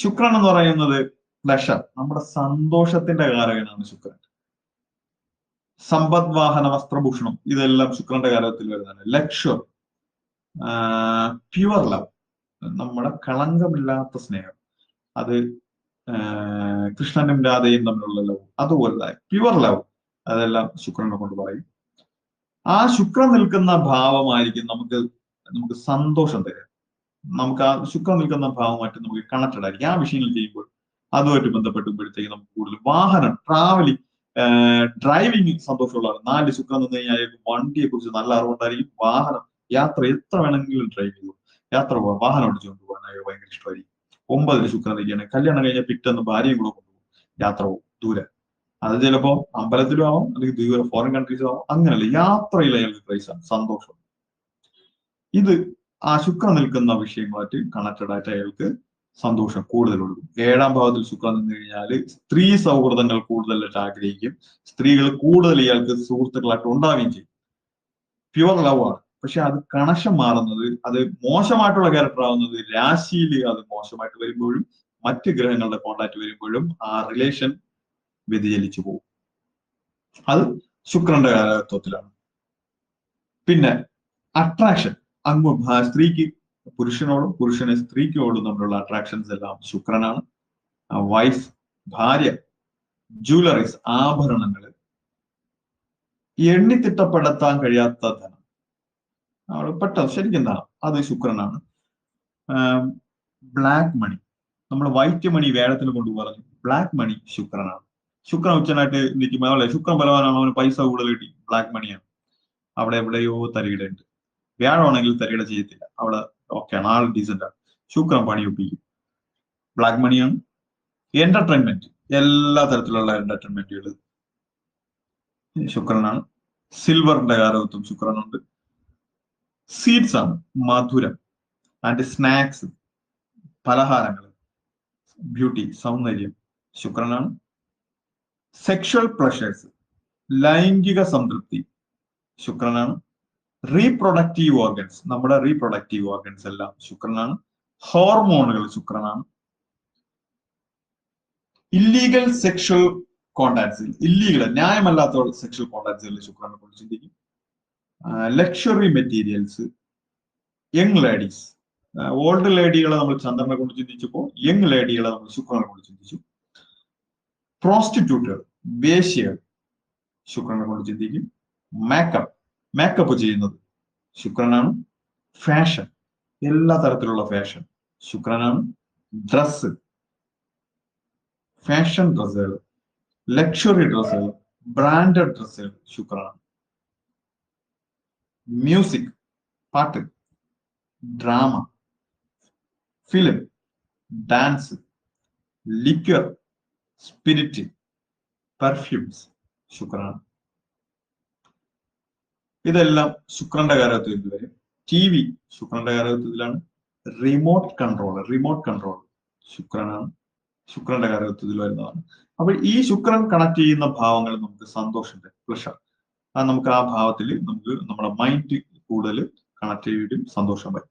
ശുക്രൻ എന്ന് പറയുന്നത് പ്ലഷർ നമ്മുടെ സന്തോഷത്തിന്റെ കാരകനാണ് ശുക്രൻ. സമ്പദ് വാഹന വസ്ത്രഭൂഷണം ഇതെല്ലാം ശുക്രന്റെ കാലത്തിൽ വരുന്നതാണ്. ലക്ഷ്യം പ്യുവർ ലവ് നമ്മുടെ കളങ്കമില്ലാത്ത സ്നേഹം അത് കൃഷ്ണനും രാധയും തമ്മിലുള്ള ലവ് അതുപോലെ പ്യുവർ ലവ് അതെല്ലാം ശുക്രനെ കൊണ്ട് പറയും. ആ ശുക്രൻ നിൽക്കുന്ന ഭാവമായിരിക്കും നമുക്ക് നമുക്ക് സന്തോഷം തരിക. നമുക്ക് ആ ശുക്രം നിൽക്കുന്ന ഭാവമായിട്ട് നമുക്ക് കണക്റ്റഡ് ആയിരിക്കും. ആ വിഷയങ്ങൾ ചെയ്യുമ്പോൾ അതുമായിട്ട് ബന്ധപ്പെട്ടുമ്പോഴത്തേക്ക് നമുക്ക് കൂടുതൽ വാഹനം ട്രാവലിംഗ് ഡ്രൈവിംഗ് സന്തോഷമുള്ളതാണ്. നാല് ശുക്രം നിന്ന് കഴിഞ്ഞാൽ വണ്ടിയെ കുറിച്ച് നല്ല അറിവുണ്ടായിരിക്കും. വാഹനം യാത്ര എത്ര വേണമെങ്കിലും ഡ്രൈവ് ചെയ്തു. യാത്ര പോകാം വാഹനം ഓടിച്ചുകൊണ്ട് പോകാൻ അയാൾക്ക് ഭയങ്കര ഇഷ്ടമായിരിക്കും. ഒമ്പതിൽ ശുക്രം നിൽക്കുകയാണ് കല്യാണം കഴിഞ്ഞാൽ പിറ്റേന്ന് ഭാര്യയും കൂടെ കൊണ്ടുപോകും. യാത്ര പോകും. ദൂരെ. അത് ചിലപ്പോ അമ്പലത്തിലും ആവാം അല്ലെങ്കിൽ ദൂരെ ഫോറിൻ കൺട്രീസിലും ആവാം. അങ്ങനെയല്ല യാത്രയിൽ അയാൾക്ക് ക്രൈസാണ് സന്തോഷം. ഇത് ആ ശുക്ര നിൽക്കുന്ന വിഷയങ്ങളായിട്ട് കണക്റ്റഡ് ആയിട്ട് അയാൾക്ക് സന്തോഷം കൊടുക്കും. ഏഴാം ഭാവത്തിൽ ശുക്രൻ നിന്ന് കഴിഞ്ഞാൽ സ്ത്രീ സൗഹൃദങ്ങൾ കൂടുതലായിട്ട് ആഗ്രഹിക്കും. സ്ത്രീകൾ കൂടുതൽ ഇയാൾക്ക് സുഹൃത്തുക്കളായിട്ട് ഉണ്ടാവുകയും ചെയ്യും. പ്യുവർ ലവ് ആണ്. പക്ഷെ അത് കണക്ഷൻ മാറുന്നത് അത് മോശമായിട്ടുള്ള ക്യാരക്ടർ ആവുന്നത് രാശിയിൽ അത് മോശമായിട്ട് വരുമ്പോഴും മറ്റ് ഗ്രഹങ്ങളുടെ കോണ്ടാക്ട് വരുമ്പോഴും ആ റിലേഷൻ വ്യതിചലിച്ചു പോകും. അത് ശുക്രന്റെ കാലത്വത്തിലാണ് പിന്നെ അട്രാക്ഷൻ അങ്ങ് സ്ത്രീക്ക് പുരുഷനോടും പുരുഷനെ സ്ത്രീക്കോടും തമ്മിലുള്ള അട്രാക്ഷൻസ് എല്ലാം ശുക്രനാണ്. വൈഫ് ഭാര്യ ജ്വല്ലറീസ് ആഭരണങ്ങൾ എണ്ണിത്തിട്ടപ്പെടുത്താൻ കഴിയാത്ത ധനം. പെട്ടെന്ന് ശരിക്കും ധനം. അത് ശുക്രനാണ്. ബ്ലാക്ക് മണി നമ്മൾ വൈറ്റ് മണി വേഗത്തിൽ കൊണ്ട് പറഞ്ഞു ബ്ലാക്ക് മണി ശുക്രനാണ്. ശുക്രൻ ഉച്ചനായിട്ട് നിൽക്കുമ്പോൾ ശുക്രൻ ബലവാനാണ്. അവന് പൈസ കൂടുതൽ കിട്ടി. ബ്ലാക്ക് മണിയാണ് അവിടെ എവിടെയോ തരികിടയുണ്ട് വ്യാഴമാണെങ്കിൽ തരികട ചെയ്യത്തില്ല. അവിടെ ഓക്കെയാണ് ആൾ ഡീസന്റ് ആണ്. ശുക്രം പണി ഒപ്പിക്കും. ബ്ലാക്ക് മണിയാണ് എന്റർടൈൻമെന്റ് എല്ലാ തരത്തിലുള്ള എന്റർടൈൻമെന്റുകൾ ശുക്രനാണ്. സിൽവറിന്റെ കാരകത്വം ശുക്രനുണ്ട്. സീഡ്സ് ആണ്. മധുരം. ആൻഡ് സ്നാക്സ് പലഹാരങ്ങൾ. ബ്യൂട്ടി സൗന്ദര്യം. ശുക്രനാണ്. സെക്ഷൽ പ്ലഷേഴ്സ് ലൈംഗിക സംതൃപ്തി. ശുക്രനാണ്. റീപ്രൊഡക്റ്റീവ് ഓർഗൻസ് നമ്മുടെ റീപ്രൊഡക്റ്റീവ് ഓർഗൻസ് എല്ലാം ശുക്രനാണ്. ഹോർമോണുകൾ ശുക്രനാണ്. ഇല്ലീഗൽ സെക്ഷൽ കോണ്ടാക്ട്സിൽ ഇല്ലീഗൽ ന്യായമല്ലാത്ത സെക്ഷൽ കോണ്ടാക്ട്സുകളിൽ ശുക്രനെ കൊണ്ട് ചിന്തിക്കും. Luxury materials young ladies old ലേഡികളെ നമ്മൾ ചന്ദ്രനെ കൊണ്ട് ചിന്തിച്ചപ്പോൾ യങ് ലേഡികളെ നമ്മൾ ശുക്രനെ കൊണ്ട് ചിന്തിച്ചു. പ്രോസ്റ്റിറ്റ്യൂട്ടുകൾ വേശ്യകൾ ശുക്രനെ കൊണ്ട് ചിന്തിക്കും. മേക്കപ്പ് മേക്കപ്പ് ചെയ്യുന്നത്. ശുക്രനാണ് ഫാഷൻ എല്ലാ തരത്തിലുള്ള ഫാഷൻ ശുക്രനാണ് ഡ്രസ് ഫാഷൻ ഡ്രസ്സുകൾ ലക്ഷറി ഡ്രസ്സുകൾ ബ്രാൻഡഡ് ഡ്രസ്സുകൾ ശുക്രനാണ്. മ്യൂസിക് പാട്ട്. Drama film dance liquor spirit perfumes ശുക്രനാണ്. ഇതെല്ലാം ശുക്രന്റെ കാരകത്വത്തിൽ വരും. ടി വി ശുക്രന്റെ കാരകത്വത്തിലാണ് റിമോട്ട് കൺട്രോൾ റിമോട്ട് കൺട്രോൾ ശുക്രനാണ്. ശുക്രന്റെ കാരകത്വത്തിൽ വരുന്നതാണ്. അപ്പോൾ ഈ ശുക്രൻ കണക്ട് ചെയ്യുന്ന ഭാവങ്ങൾ നമുക്ക് സന്തോഷത്തെ പ്ലഷർ നമുക്ക് ആ ഭാവത്തിൽ നമുക്ക് നമ്മുടെ മൈൻഡ് കൂടുതൽ കണക്ട് ചെയ്യും സന്തോഷം വരും.